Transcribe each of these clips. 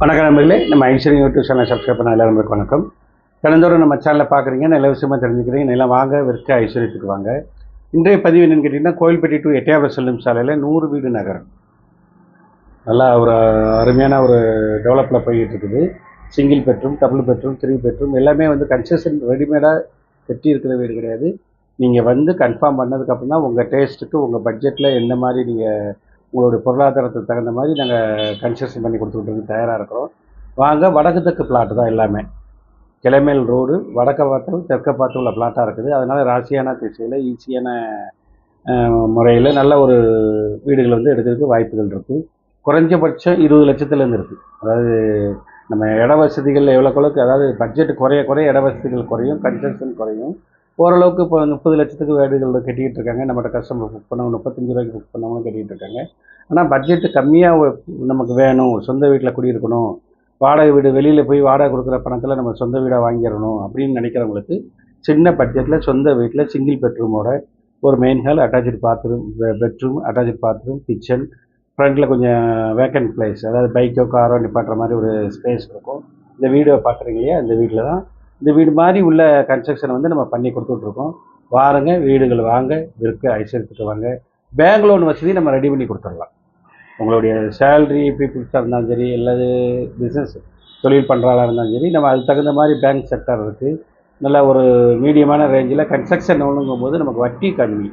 வணக்கம் நண்பர்களே. நம்ம ஐஸ்வர்யம் யூடியூப் சேனல் சப்ஸ்கிரைப் பண்ண எல்லாருக்கும் வணக்கம். தினந்தோறும் நம்ம சேனலில் பார்க்குறீங்க. நல்ல விஷயமா தெரிஞ்சுக்கிறீங்க. நல்லா வாங்க விற்க ஐஸ்வர்யத்துக்கு வாங்க. இன்றைய பதிவு என்னென்னு கேட்டிங்கன்னா கோயில்பட்டி டு எட்டயபுரம் செல்லும் சாலையில் நூறு வீடு நகரம். நல்லா ஒரு அருமையான ஒரு டெவலப்பில் போய்கிட்டு இருக்குது. Single bedroom double bedroom three bedroom எல்லாமே வந்து கன்செஷன் ரெடிமேடாக கட்டி இருக்கிற வீடு கிடையாது. நீங்கள் வந்து கன்ஃபார்ம் பண்ணதுக்கப்புறம் தான் உங்கள் டேஸ்ட்டுக்கு உங்கள் பட்ஜெட்டில் எந்த மாதிரி நீங்கள் உங்களுடைய பொருளாதாரத்துக்கு தகுந்த மாதிரி நாங்கள் கன்ஸ்ட்ரக்ஷன் பண்ணி கொடுத்துக்கிட்டு தயாராக இருக்கிறோம். வாங்க வடக்கு தெற்கு பிளாட் தான் எல்லாமே. கிளைமேல் ரோடு வடக்க பார்த்து தெற்க பார்த்து உள்ள பிளாட்டாக இருக்குது. அதனால் ராசியான திசையில் ஈஸியான முறையில் நல்ல ஒரு வீடுகள் வந்து எடுக்கிறதுக்கு வாய்ப்புகள் இருக்குது குறைஞ்சபட்சம் இருபது லட்சத்துலேருந்து இருக்குது அதாவது நம்ம இட வசதிகள் எவ்வளோக்கு அதாவது பட்ஜெட் குறைய குறைய இட வசதிகள் குறையும் கன்ஸ்ட்ரக்ஷன் குறையும். ஓரளவுக்கு இப்போ முப்பது லட்சத்துக்கு வீடுகள் கட்டிக்கிட்டு இருக்காங்க. நம்மகிட்ட கஸ்டமர் புக் பண்ணவங்க முப்பத்தஞ்சு ரூபாய்க்கு புக் பண்ணவங்களும் கட்டிக்கிட்டு இருக்காங்க. ஆனால் பட்ஜெட்டு கம்மியாக நமக்கு வேணும். சொந்த வீட்டில் குடியிருக்கணும். வாடகை வீடு வெளியில் போய் வாடகை கொடுக்குற பணத்தில் நம்ம சொந்த வீடாக வாங்கிடணும் அப்படின்னு நினைக்கிறவங்களுக்கு சின்ன பட்ஜெட்டில் சொந்த வீட்டில் சிங்கிள் பெட்ரூமோட ஒரு main hall attach bathroom bedroom attach bathroom kitchen ஃப்ரண்ட்டில் கொஞ்சம் வேக்கன்ட் பிளேஸ் அதாவது பைக்கோ காரோ நிப்பாட்டுற மாதிரி ஒரு ஸ்பேஸ் இருக்கும். இந்த வீடியோ பார்க்குறீங்க இல்லையா? இந்த வீட்டில் தான் இந்த வீடு மாதிரி உள்ள கன்ஸ்ட்ரக்ஷன் வந்து நம்ம பண்ணி கொடுத்துட்ருக்கோம். வாருங்க வீடுகள் வாங்க விற்க ஐஸ்வர்யத்துக்கு வாங்க. பேங்க் லோன் வசதி நம்ம ரெடி பண்ணி கொடுத்துடலாம். உங்களுடைய சேல்ரி பீப்புள்ஸாக இருந்தாலும் சரி அல்லது பிஸ்னஸ் தொழில் பண்ணுறாளாக இருந்தாலும் சரி நம்ம அதுக்கு தகுந்த மாதிரி பேங்க் செக்டர் இருக்குது நல்ல ஒரு மீடியமான ரேஞ்சில் கன்ஸ்ட்ரக்ஷன் லோனுங்கும் போது நமக்கு வட்டி கம்மி.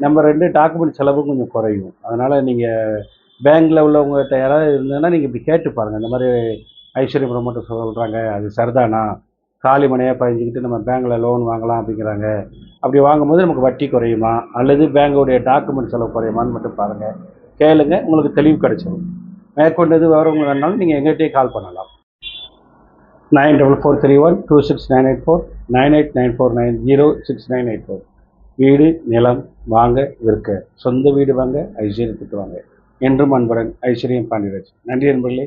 நம்ம ரெண்டு டாக்குமெண்ட் செலவும் கொஞ்சம் குறையும். அதனால் நீங்கள் பேங்க்கில் உள்ளவங்ககிட்ட யாராவது இருந்ததுன்னா நீங்கள் இப்படி கேட்டு பாருங்கள் இந்த மாதிரி ஐஸ்வர்யம் ப்ரொமோட்டர் சொல்கிறாங்க அது சரிதானா? காலி மனையாக பதிஞ்சுக்கிட்டு நம்ம பேங்க்கில் லோன் வாங்கலாம் அப்படிங்கிறாங்க. அப்படி வாங்கும்போது நமக்கு வட்டி குறையுமா? அல்லது பேங்கோடைய டாக்குமெண்ட் செலவு குறையுமான்னு மட்டும் பாருங்கள் கேளுங்க உங்களுக்கு தெளிவு கிடைச்சிடும் மேற்கொண்டது வரவங்க வேணாலும் நீங்கள் எங்கள்கிட்டயே கால் பண்ணலாம். Nine double four three one two six nine eight four nine eight nine four nine zero six nine eight four வீடு நிலம் வாங்க விற்க சொந்த வீடு வாங்க ஐஸ்வர்யத்துக்கு வாங்க. என்றும் அன்புடன் ஐஸ்வர்யம் பாண்டியராஜ். நன்றி நண்பர்களே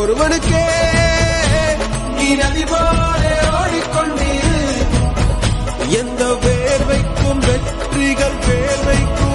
ஒருவனுக்கே நீ நதி போல ஓடிக்கொண்டீர். எந்த வேர்வைக்கும் வெற்றிகள் வேர்வைக்கும்